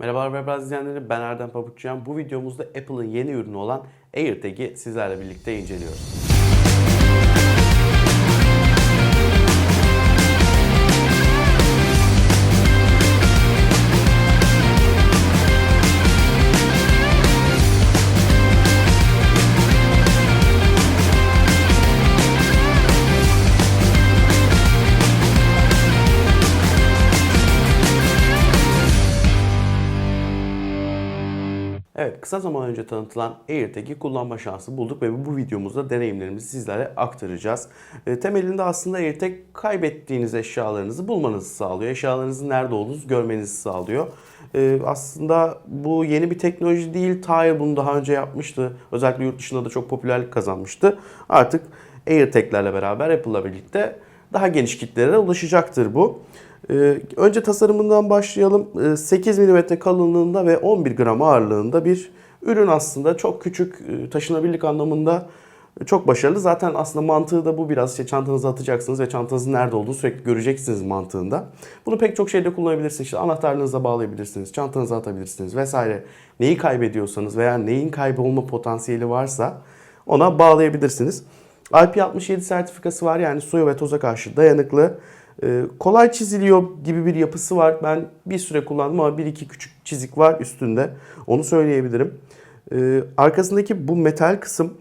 Merhaba Webraz izleyenleri ben Erdem Pabukçuyan. Bu videomuzda Apple'ın yeni ürünü olan AirTag'i sizlerle birlikte inceliyoruz. Kısa zaman önce tanıtılan AirTag'i kullanma şansı bulduk ve bu videomuzda deneyimlerimizi sizlere aktaracağız. E, temelinde aslında AirTag kaybettiğiniz eşyalarınızı bulmanızı sağlıyor. Eşyalarınızın nerede olduğunuzu görmenizi sağlıyor. E, aslında bu yeni bir teknoloji değil. Tile bunu daha önce yapmıştı. Özellikle yurt dışında da çok popülerlik kazanmıştı. Artık AirTag'lerle beraber Apple'la birlikte daha geniş kitlelere ulaşacaktır bu. Ee, önce tasarımından başlayalım. Ee, 8 mm kalınlığında ve 11 gram ağırlığında bir ürün aslında. Çok küçük, e, taşınabilirlik anlamında çok başarılı. Zaten aslında mantığı da bu biraz işte çantanıza atacaksınız ve çantanızın nerede olduğunu sürekli göreceksiniz mantığında. Bunu pek çok şeyde kullanabilirsiniz. İşte anahtarlığınıza bağlayabilirsiniz, çantanıza atabilirsiniz vesaire. Neyi kaybediyorsanız veya neyin kaybolma potansiyeli varsa ona bağlayabilirsiniz. IP67 sertifikası var yani suya ve toza karşı dayanıklı. Ee, kolay çiziliyor gibi bir yapısı var. Ben bir süre kullandım ama bir iki küçük çizik var üstünde. Onu söyleyebilirim. Ee, arkasındaki bu metal kısım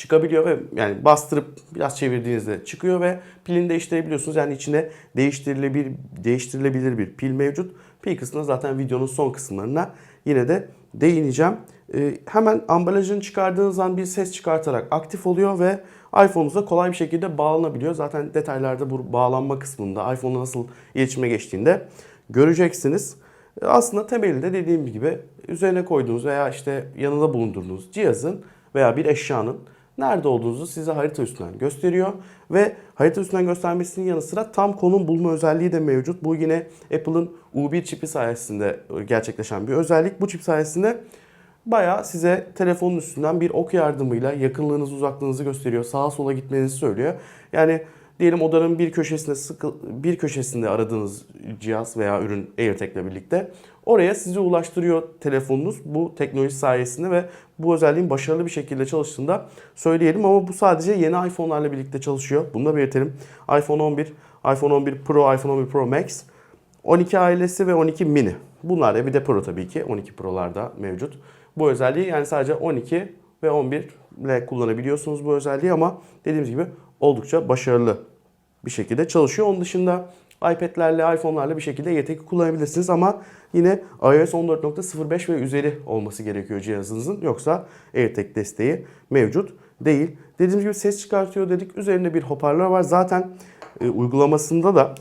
çıkabiliyor ve yani bastırıp biraz çevirdiğinizde çıkıyor ve pilini değiştirebiliyorsunuz. Yani içine değiştirilebilir, değiştirilebilir bir pil mevcut. Pil kısmına zaten videonun son kısımlarına yine de değineceğim. Ee, hemen ambalajını çıkardığınız an bir ses çıkartarak aktif oluyor ve iPhone'unuza kolay bir şekilde bağlanabiliyor. Zaten detaylarda bu bağlanma kısmında iPhone'la nasıl iletişime geçtiğinde göreceksiniz. Ee, Aslında temelinde dediğim gibi üzerine koyduğunuz veya işte yanında bulundurduğunuz cihazın veya bir eşyanın nerede olduğunuzu size harita üstünden gösteriyor. Ve harita üstünden göstermesinin yanı sıra tam konum bulma özelliği de mevcut. Bu yine Apple'ın U1 çipi sayesinde gerçekleşen bir özellik. Bu çip sayesinde bayağı size telefonun üstünden bir ok yardımıyla yakınlığınızı uzaklığınızı gösteriyor. Sağa sola gitmenizi söylüyor. Yani diyelim odanın bir köşesinde sıkı, bir köşesinde aradığınız cihaz veya ürün AirTag ile birlikte oraya sizi ulaştırıyor telefonunuz bu teknoloji sayesinde ve bu özelliğin başarılı bir şekilde çalıştığında söyleyelim ama bu sadece yeni iPhone'larla birlikte çalışıyor. Bunu da belirtelim. iPhone 11, iPhone 11 Pro, iPhone 11 Pro Max, 12 ailesi ve 12 mini. Bunlar da bir de Pro tabii ki. 12 Pro'larda mevcut. Bu özelliği yani sadece 12 ve 11 ile kullanabiliyorsunuz bu özelliği ama dediğimiz gibi oldukça başarılı bir şekilde çalışıyor. Onun dışında iPad'lerle, iPhone'larla bir şekilde AirTag'i kullanabilirsiniz ama yine iOS 14.05 ve üzeri olması gerekiyor cihazınızın. Yoksa AirTag desteği mevcut değil. Dediğimiz gibi ses çıkartıyor dedik. Üzerinde bir hoparlör var. Zaten e, uygulamasında da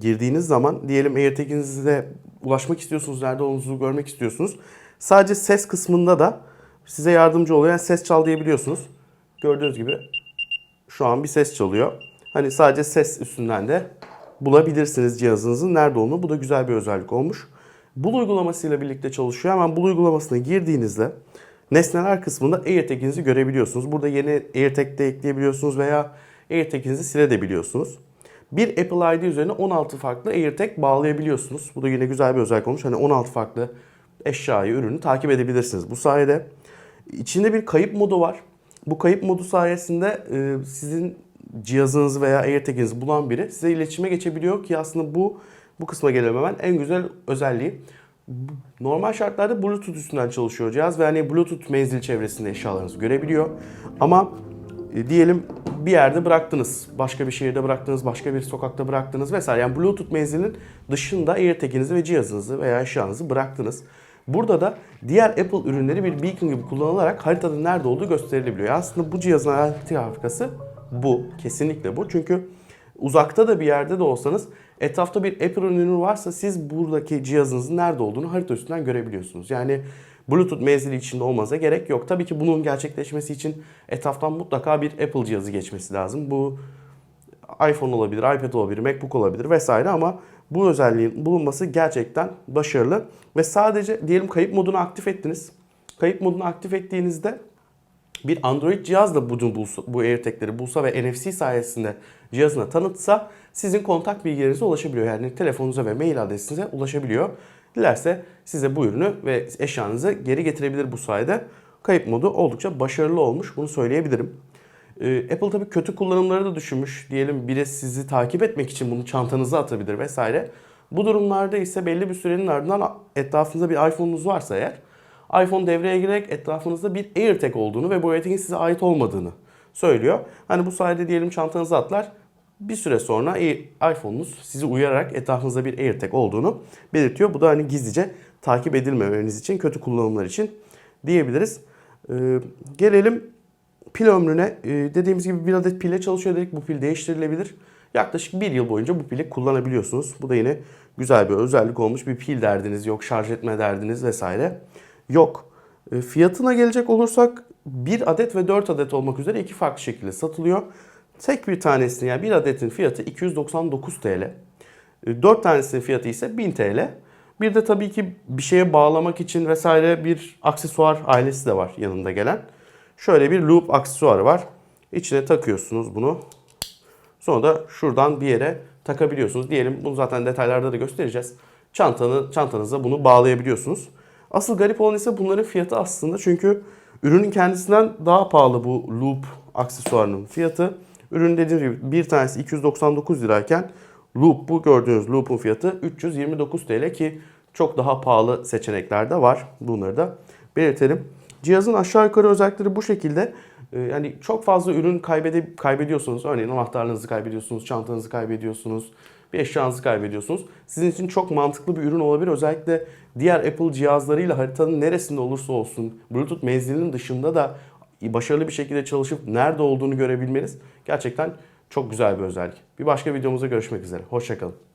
girdiğiniz zaman diyelim AirTag'inize ulaşmak istiyorsunuz, nerede olduğunuzu görmek istiyorsunuz. Sadece ses kısmında da size yardımcı oluyor. Yani ses çal diyebiliyorsunuz. Gördüğünüz gibi şu an bir ses çalıyor. Hani sadece ses üstünden de bulabilirsiniz cihazınızın nerede olduğunu. Bu da güzel bir özellik olmuş. Bul uygulamasıyla birlikte çalışıyor. Hemen Bul uygulamasına girdiğinizde nesneler kısmında AirTag'inizi görebiliyorsunuz. Burada yeni AirTag de ekleyebiliyorsunuz veya AirTag'inizi silebiliyorsunuz. Bir Apple ID üzerine 16 farklı AirTag bağlayabiliyorsunuz. Bu da yine güzel bir özellik olmuş. Hani 16 farklı eşyayı, ürünü takip edebilirsiniz bu sayede. İçinde bir kayıp modu var. Bu kayıp modu sayesinde sizin cihazınızı veya AirTag'inizi bulan biri size iletişime geçebiliyor ki aslında bu bu kısma gelelim hemen en güzel özelliği. Normal şartlarda Bluetooth üstünden çalışıyor cihaz ve hani Bluetooth menzil çevresinde eşyalarınızı görebiliyor. Ama e, diyelim bir yerde bıraktınız, başka bir şehirde bıraktınız, başka bir sokakta bıraktınız vesaire. Yani Bluetooth menzilinin dışında AirTag'inizi ve cihazınızı veya eşyanızı bıraktınız. Burada da diğer Apple ürünleri bir beacon gibi kullanılarak haritada nerede olduğu gösterilebiliyor. Aslında bu cihazın alternatif afrikası bu. Kesinlikle bu. Çünkü uzakta da bir yerde de olsanız etrafta bir Apple ürünü varsa siz buradaki cihazınızın nerede olduğunu harita üstünden görebiliyorsunuz. Yani Bluetooth menzili içinde olmanıza gerek yok. Tabii ki bunun gerçekleşmesi için etraftan mutlaka bir Apple cihazı geçmesi lazım. Bu iPhone olabilir, iPad olabilir, MacBook olabilir vesaire ama bu özelliğin bulunması gerçekten başarılı. Ve sadece diyelim kayıp modunu aktif ettiniz. Kayıp modunu aktif ettiğinizde bir Android cihaz da bunu bulsa, bu AirTag'leri bulsa ve NFC sayesinde cihazına tanıtsa sizin kontak bilgilerinize ulaşabiliyor. Yani telefonunuza ve mail adresinize ulaşabiliyor. Dilerse size bu ürünü ve eşyanızı geri getirebilir bu sayede. Kayıp modu oldukça başarılı olmuş. Bunu söyleyebilirim. Ee, Apple tabii kötü kullanımları da düşünmüş. Diyelim biri sizi takip etmek için bunu çantanıza atabilir vesaire. Bu durumlarda ise belli bir sürenin ardından etrafınızda bir iPhone'unuz varsa eğer iPhone devreye girerek etrafınızda bir AirTag olduğunu ve bu AirTag'in size ait olmadığını söylüyor. Hani bu sayede diyelim çantanıza atlar. Bir süre sonra iPhone'unuz sizi uyararak etrafınızda bir AirTag olduğunu belirtiyor. Bu da hani gizlice takip edilmemeniz için, kötü kullanımlar için diyebiliriz. Ee, gelelim pil ömrüne. Ee, dediğimiz gibi bir adet pille çalışıyor dedik. Bu pil değiştirilebilir. Yaklaşık bir yıl boyunca bu pili kullanabiliyorsunuz. Bu da yine güzel bir özellik olmuş. Bir pil derdiniz yok, şarj etme derdiniz vesaire yok. E, fiyatına gelecek olursak 1 adet ve 4 adet olmak üzere iki farklı şekilde satılıyor. Tek bir tanesinin yani bir adetin fiyatı 299 TL. 4 tanesinin fiyatı ise 1000 TL. Bir de tabii ki bir şeye bağlamak için vesaire bir aksesuar ailesi de var yanında gelen. Şöyle bir loop aksesuarı var. İçine takıyorsunuz bunu. Sonra da şuradan bir yere takabiliyorsunuz. Diyelim bunu zaten detaylarda da göstereceğiz. Çantanı, çantanıza bunu bağlayabiliyorsunuz. Asıl garip olan ise bunların fiyatı aslında çünkü ürünün kendisinden daha pahalı bu loop aksesuarının fiyatı. Ürün dediğim gibi bir tanesi 299 lirayken loop bu gördüğünüz loop'un fiyatı 329 TL ki çok daha pahalı seçenekler de var. Bunları da belirtelim. Cihazın aşağı yukarı özellikleri bu şekilde. Ee, Yani çok fazla ürün kaybede, kaybediyorsunuz. Örneğin anahtarlarınızı kaybediyorsunuz, çantanızı kaybediyorsunuz, bir eşyanızı kaybediyorsunuz. Sizin için çok mantıklı bir ürün olabilir. Özellikle diğer Apple cihazlarıyla haritanın neresinde olursa olsun Bluetooth menzilinin dışında da başarılı bir şekilde çalışıp nerede olduğunu görebilmeniz gerçekten çok güzel bir özellik. Bir başka videomuzda görüşmek üzere. Hoşçakalın.